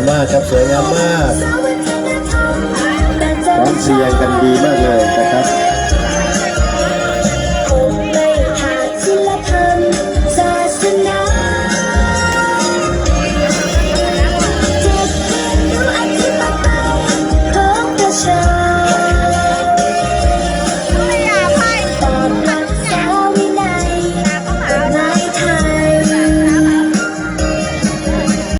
ามมากครับสวยงามมากร้อมเสียงกันดีมากเลยนะครับ